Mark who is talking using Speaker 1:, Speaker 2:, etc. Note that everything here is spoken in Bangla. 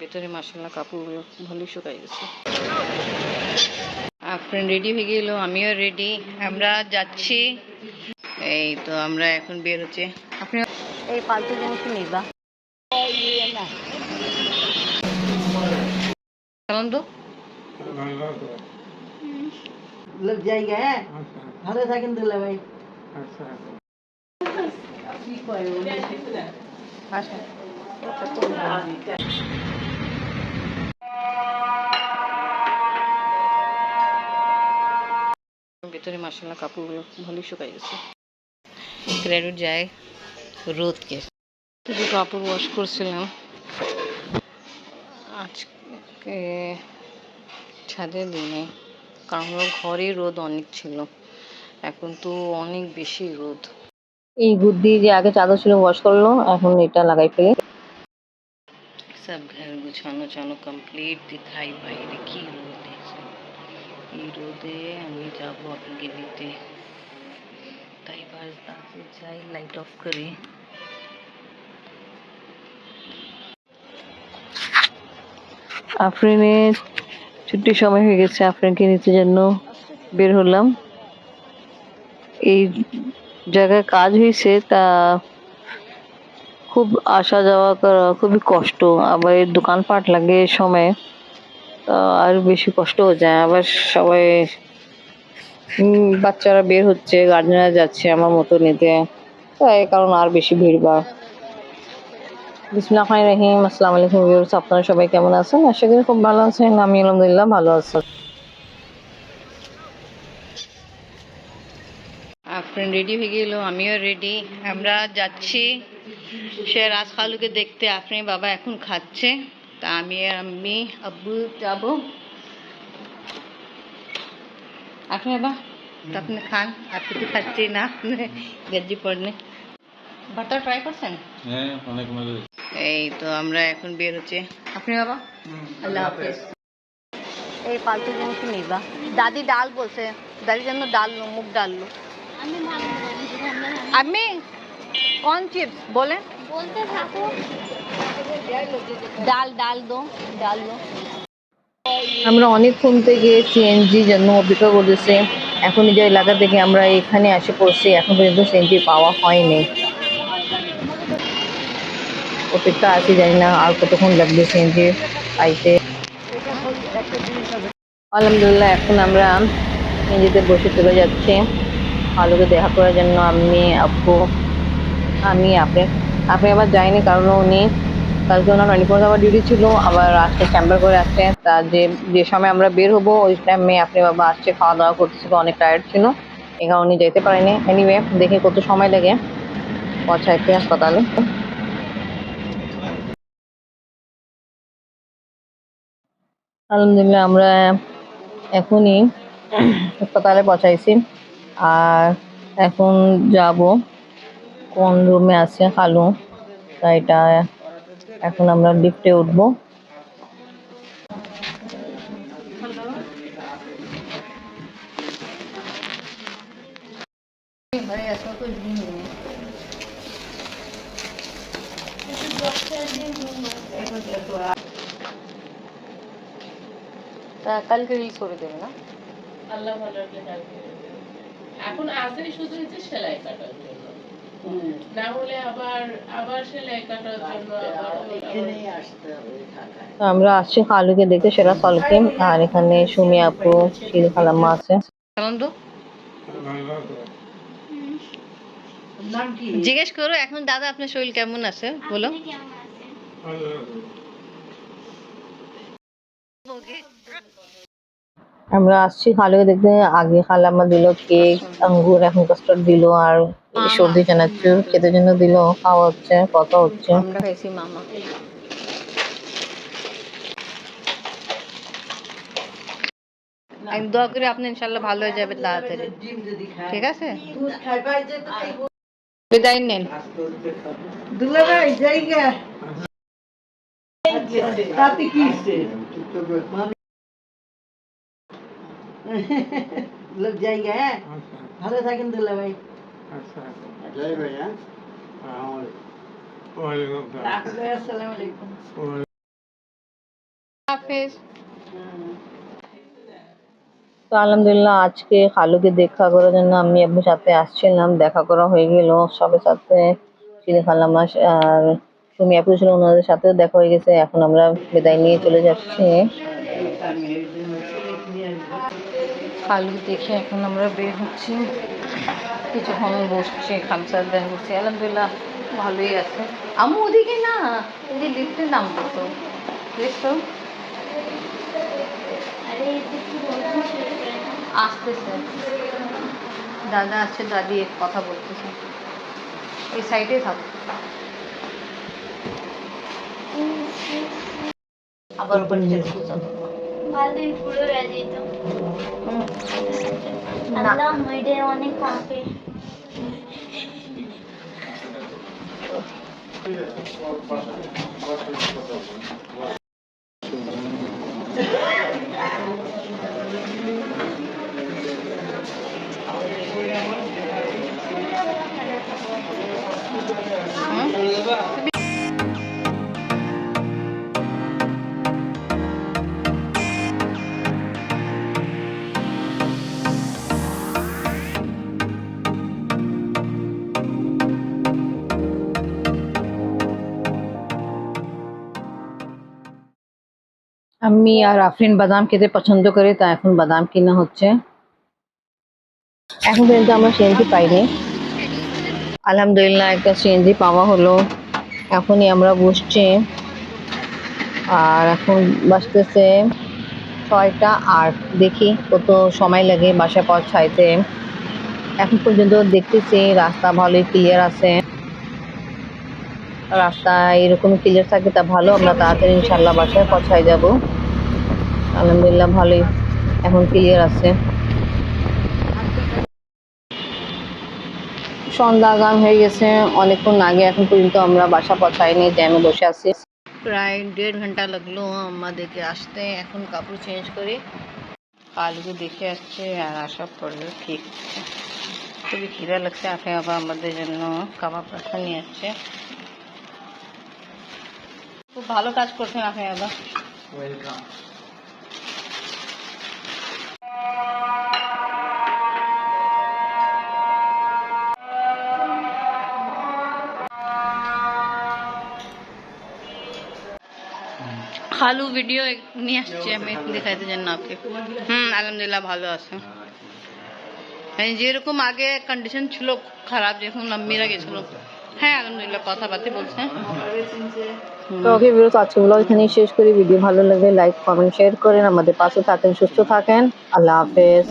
Speaker 1: ভেতরে মাসাল্লাহ কাপড়গুলো ভালোই শুকাই গেছে। আপনার রেডি হয়ে গেল আমিও রেডি আমরা যাচ্ছি। এই তো আমরা এখন বের হচ্ছে। আপনি এই পাল্টু জিনিস নিবা চালান তো।
Speaker 2: লোক জায়গা হ্যাঁ? ভালো থাকেন দুলা ভাই। কি কয় ও?
Speaker 1: ভেতরে মাসাল্লাহ কাপড়গুলো ভালোই শুকাই গেছে ক্রেডিট যায় রোদকে কিছু কাপড় ওয়াশ করছিলাম আজকে ছাদে দিনে কারণ হলো ঘরে রোদ অনেক ছিল এখন তো অনেক বেশি রোদ
Speaker 3: এই গুদ্দি যে আগে চাদর ছিল ওয়াশ করলো এখন এটা লাগাই ফেলে
Speaker 1: सब घर গুছানো চানো কমপ্লিট দিখাই বাইরে কি রোদ আছে এই রোদে আমি যাব আপনাকে দিতে তাই বাস তাড়াতাড়ি যাই লাইট অফ করি।
Speaker 3: আফরিনের ছুটির সময় হয়ে গেছে, আফরিনকে নিতে জন্য বের হলাম। এই জায়গায় কাজ হয়েছে, তা খুব আসা যাওয়া করা খুবই কষ্ট। আবার এর দোকানপাট লাগে এই সময়। তা আর বেশি কষ্ট হয়ে যায় আবার সবাই বাচ্চারা বের হচ্ছে গার্জেনরা যাচ্ছে আমার মতো নিতে। তাই কারণ আর বেশি ভিড় বা বিসমুল্লাহ রহিম, আসসালামু আলাইকুম ভিউয়ার্স আপনারা সবাই কেমন আছেন? আশা করি খুব ভালো আছেন, আমি আলহামদুলিল্লাহ ভালো আছি।
Speaker 1: আপনার রেডি হয়ে গেল, আমিও রেডি আমরা যাচ্ছি, সে রাজ খালুকে দেখতে, আপনি বাবা এখন খাচ্ছে। তা আমি আর আমি আব্বু যাব আপনি বাবা তো আপনি খান আপনি তো খাচ্ছি না গজ্জি পড়নে বাটার ট্রাই করছেন
Speaker 4: হ্যাঁ অনেক মজা
Speaker 1: এই তো আমরা এখন বের হচ্ছে আপনি বাবা আল্লাহ হাফিজ এই পাল্টু জিনিস নিবা দাদি ডাল বলছে দাদির জন্য ডাল লো মুগ ডাল লো আমি कौन चिप्स बोले
Speaker 5: বলতে থাকো
Speaker 1: ডাল ডাল দো ডাল দো।
Speaker 3: আমরা অনেকক্ষণ থেকে সিএনজি জন্য অপেক্ষা করতেছি। এখন যে এলাকা থেকে আমরা এখানে এসে পড়ছি। এখন পর্যন্ত সিএনজি পাওয়া হয়নি। অপেক্ষা আছে জানি না আর কতক্ষণ লাগবে সিএনজি পাইতে। আলহামদুলিল্লাহ এখন আমরা সিএনজিতে বসে চলে যাচ্ছি। আলোকে দেখা করার জন্য আমি আপু আমি আপনি। আপনি আবার যাইনি কারণ উনি কালকে ওনার টোয়েন্টি ফোর আওয়ার ডিউটি ছিল, আবার আজকে চেম্বার করে আসছে। তা যে যে সময় আমরা বের হব, ওই টাইমে আপনি বাবা আসছে খাওয়া দাওয়া করতেছিল অনেক টায়ার্ড ছিল। এই কারণে উনি যেতে পারেনি। এনিওয়ে দেখি কত সময় লাগে। পৌঁছাইতে হাসপাতালে। আলহামদুলিল্লাহ, আমরা এখনই হাসপাতালে পৌঁছাইছি। আর এখন যাব কোন রুমে আছে খালু তাই এটা এখন আমরা লিফটে উঠবো।
Speaker 1: কালকে রিল করে দেবে না?
Speaker 6: আল্লাহ ভালো এখন আসেনি শুধু হচ্ছে সেলাই কাটার জন্য। না হলে আবার আবার সেলাই কাটার জন্য
Speaker 2: এখানেই আসতে হবে ঢাকায়।
Speaker 3: আমরা আসছি খালুকে দেখতে সেটা সলকে। আর এখানে সুমি আপু শিল খালাম্মা আছে।
Speaker 1: চালান তো
Speaker 2: নাম কি?
Speaker 1: জিজ্ঞেস করো এখন দাদা আপনার শরীর কেমন আছে? বলো।
Speaker 3: আমরা আসছি খালুকে দেখতে আগে খালাম্মা দিল কেক আঙ্গুর এখন কাস্টার্ড দিল আর সর্দি জানাচ্ছু খেতে জন্য দিল খাওয়া হচ্ছে কথা হচ্ছে।
Speaker 1: আমরা খাইছি মামা। আমি দোয়া করি আপনি ইনশাল্লাহ ভালো হয়ে যাবে তাড়াতাড়ি। ঠিক আছে?
Speaker 2: দুধ খায় পাই যে তো খাইবো।
Speaker 1: বিদায় নেন।
Speaker 2: দুলা ভাই জায়গা তাতে কি জায়গা হ্যাঁ? ভালো থাকেন দুলা আসসালামু আলাইকুম।
Speaker 1: হাফেজ।
Speaker 3: তো আলহামদুলিল্লাহ আজকে খালুকে দেখা করার জন্য আমি আপনার সাথে আসছিলাম। দেখা করা হয়ে গেল। সবার সাথে চিনি খালাম আর সুমি আপু ছিল ওনাদের সাথেও দেখা হয়ে গেছে। এখন আমরা বিদায় নিয়ে চলে যাচ্ছি।
Speaker 1: খালু দেখে এখন আমরা বের হচ্ছি। কিছুক্ষণ বসছি খামসার দেখা করছি আলহামদুলিল্লাহ, ভালোই আছে। আমু ওদিকে না এই যে লিফটের নাম কত লিফট আসতেছে। দাদা আছে, দাদি কথা বলতেছে। এই সাইডে থাক। আবার উপর।
Speaker 5: ভালোই পুরো রাজি তো
Speaker 1: হুম। না।
Speaker 5: আল্লাহ মেডে অনেক কাঁপে
Speaker 3: আমি আর আফরিন বাদাম খেতে পছন্দ করি, তা এখন বাদাম কিনা হচ্ছে। এখন পর্যন্ত আমরা সিএনজি পাইনি। আলহামদুলিল্লাহ, একটা সিএনজি পাওয়া হলো। এখনই আমরা বসছি। আর এখন বাসতেছে ছয়টা আট। দেখি কত সময় লাগে বাসা পৌঁছাইতে। এখন পর্যন্ত দেখতেছি রাস্তা ভালোই ক্লিয়ার আছে। রাস্তা এরকম ক্লিয়ার থাকে তা ভালো, আমরা তাড়াতাড়ি ইনশাল্লাহ বাসায় পৌঁছায় যাব। আলহামদুলিল্লাহ ভালোই, এখন ক্লিয়ার আছে। সন্ধ্যা গান হয়ে গেছে, অনেকক্ষণ আগে এখন পর্যন্ত আমরা বাসা পৌঁছাইনি জ্যামে বসে আছি।
Speaker 1: প্রায় দেড় ঘণ্টা লাগল আমাদেরকে আসতে, এখন কাপড় চেঞ্জ করে। কালকে দেখে আসছে আর আসার পরে ঠিক। খুবই খিদা লাগছে আপনি আবার আমাদের জন্য কাবাব রাখা নিয়ে আসছে। খুব ভালো কাজ করছেন আপনি আবার
Speaker 4: ওয়েলকাম
Speaker 1: খালু ভিডিও নিয়ে আসছে আমি দেখাইতে জন্য আপনি। হুম আলহামদুলিল্লাহ ভালো আছে। হ্যাঁ যেরকম আগে কন্ডিশন ছিল খারাপ যখন আম্মিরা গেছিল হ্যাঁ বলছে
Speaker 3: তো ওকে আজকে ব্লগ এখানেই শেষ করি। ভিডিও ভালো লাগে লাইক কমেন্ট শেয়ার করেন। আমাদের পাশে থাকেন, সুস্থ থাকেন। আল্লাহ হাফেজ।